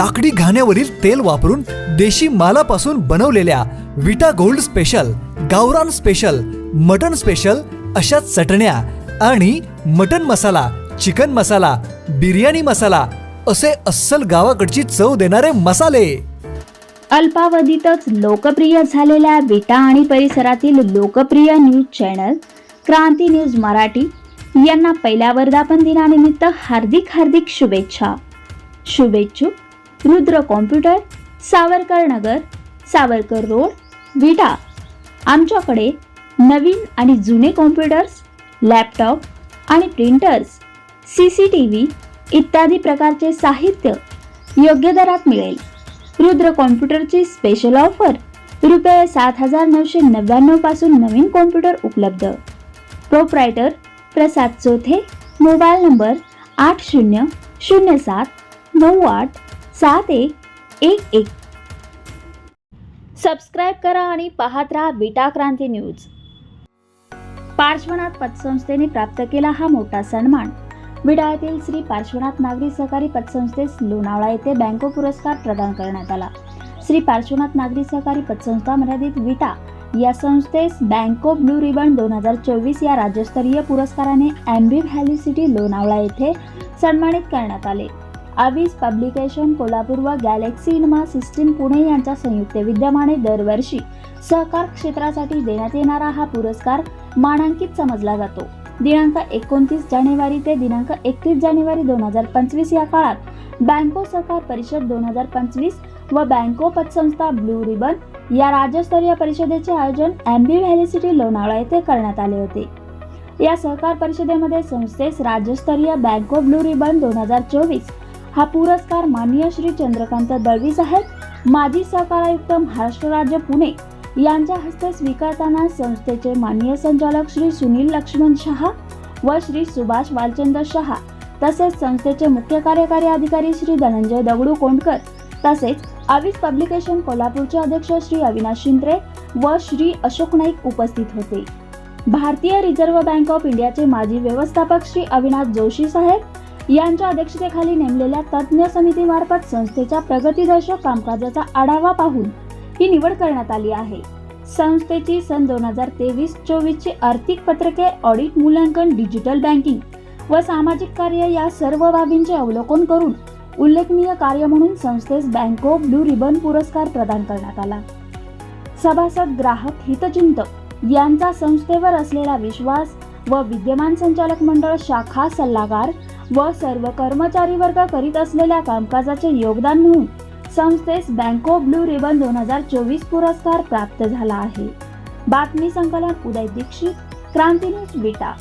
लाकडी घाण्यावरील तेल वापरून देशी मालापासून बनवलेल्या विटा गोल्ड स्पेशल गावरान स्पेशल मटन स्पेशल अशा चटण्या आणि मटन मसाला चिकन मसाला बिर्याणी मसाला असे अस्सल गावाकडची चव देणारे मसाले. अल्पावधीतच लोकप्रिय झालेल्या विटा आणि परिसरातील लोकप्रिय news channel Kranti news Marathi यांना पहिल्या वर्धापन दिनानिमित्त हार्दिक हार्दिक शुभेच्छा. शुभेच्छुक रुद्र कॉम्प्युटर सावरकर नगर सावरकर रोड विटा. आमच्याकडे नवीन आणि जुने कॉम्प्युटर्स लॅपटॉप आणि printers C C T V इत्यादी प्रकारचे साहित्य योग्य दरात मिळेल. रुद्र कॉम्प्युटरची स्पेशल ऑफर रुपये सात हजार नऊशे नव्याण्णवपासून नवीन कॉम्प्युटर उपलब्ध. Proprietor Prasad Chothe mobile number आठ शून्य शून्य सात नऊ आठ सात एक एक एक. सबस्क्राईब करा आणि पाहत राहा विटा क्रांती न्यूज. पार्श्वनाथ पतसंस्थेने प्राप्त केला हा मोठा सन्मान. विडा येथील श्री पार्श्वनाथ नागरी सहकारी पतसंस्थेस लोणावळा येथे बँको पुरस्कार प्रदान करण्यात आला. श्री पार्श्वनाथ नागरी सहकारी पतसंस्था मर्यादित विटा या संस्थेस बँको ब्लू रिबन दोन हजार चोवीस या राज्यस्तरीय पुरस्काराने अँबी व्हॅली सिटी लोणावळा येथे सन्मानित करण्यात आले. आविस पब्लिकेशन कोल्हापूर व गॅलेक्सी इनमा सिस्टीम पुणे यांच्या संयुक्त विद्यमाने दरवर्षी सहकार क्षेत्रासाठी देण्यात येणारा हा पुरस्कार मानांकित समजला जातो. दिनांक एकोणतीस जानेवारी ते दिनांक एकतीस जानेवारी दोन हजार पंचवीस या काळात बँको सहकार परिषद दोन हजार पंचवीस व बँको पतसंस्था ब्लू रिबन या राज्यस्तरीय परिषदेचे आयोजन एम्बी व्हॅली सिटी लोणावळा येथे करण्यात आले होते. या सहकार परिषदेमध्ये संस्थेस राज्यस्तरीय बँको ब्लू रिबन दोन हजार चोवीस हा पुरस्कार माननीय श्री चंद्रकांत दळवी साहेब माजी सहकार आयुक्त महाराष्ट्र राज्य पुणे यांच्या हस्ते स्वीकारताना संस्थेचे माननीय संचालक श्री सुनील लक्ष्मण शहा व श्री सुभाष वालचंद्र शहा तसेच संस्थेचे मुख्य कार्यकारी अधिकारी श्री धनंजय दगडू कोंडकर तसेच आविस पब्लिकेशन कोल्हापूरचे अध्यक्ष श्री अविनाश शिंद्रे व श्री अशोक नाईक उपस्थित होते. भारतीय रिझर्व्ह बँक ऑफ इंडियाचे माजी व्यवस्थापक श्री अविनाश जोशी साहेब यांच्या अध्यक्षतेखाली नेमलेल्या तज्ज्ञ समितीमार्फत संस्थेच्या प्रगतीदर्शक कामकाजाचा आढावा पाहून ही निवड करण्यात आली आहे. संस्थेची सन दोन हजार तेवीस चोवीसची आर्थिक पत्रके ऑडिट मूल्यांकन डिजिटल बँकिंग व सामाजिक कार्य या सर्व बाबींचे अवलोकन करून उल्लेखनीय कार्य म्हणून संस्थेस बँको ब्लू रिबन पुरस्कार प्रदान करण्यात आला. सभासद ग्राहक हितचिंतक यांचा संस्थेवर असलेला विश्वास व विद्यमान संचालक मंडळ शाखा सल्लागार व सर्व कर्मचारी वर्ग करीत असलेल्या कामकाजाचे योगदान म्हणून संस्थेस बँको ब्लू रिबन दोन हजार चोवीस पुरस्कार प्राप्त झाला आहे. बातमी संकलन उदय दीक्षित क्रांती न्यूज विटा.